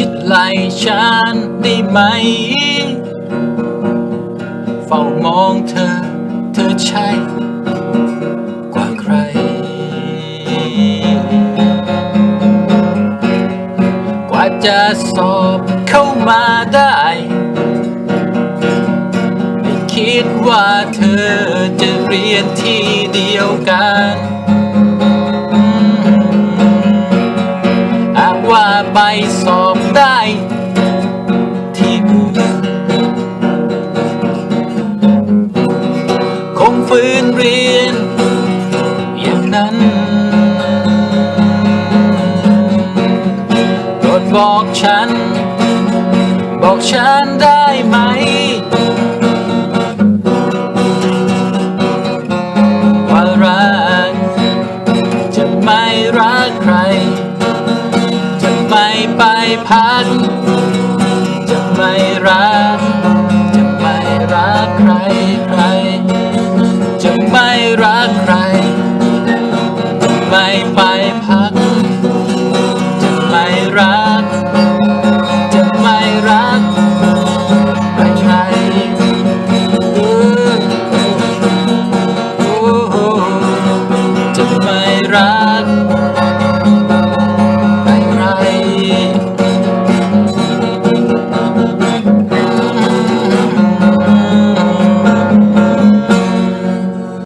จิตไหลฉันได้ไหม เฝ้ามองเธอ เธอใช่กว่าใคร กว่าจะสอบเข้ามาได้ ไม่คิดว่าเธอจะเรียนที่เดียวกันากว่าใบสอบได้ที่อื่นคงฝืนเรียน อย่างนั้นโปรดบอกฉัน บอกฉันได้ไหม ว่ารัก จะไม่รักใคร ไม่ไปพัน จะไม่รัก จะไม่รักใครใคร จะไม่รักใครไม่ไปพัก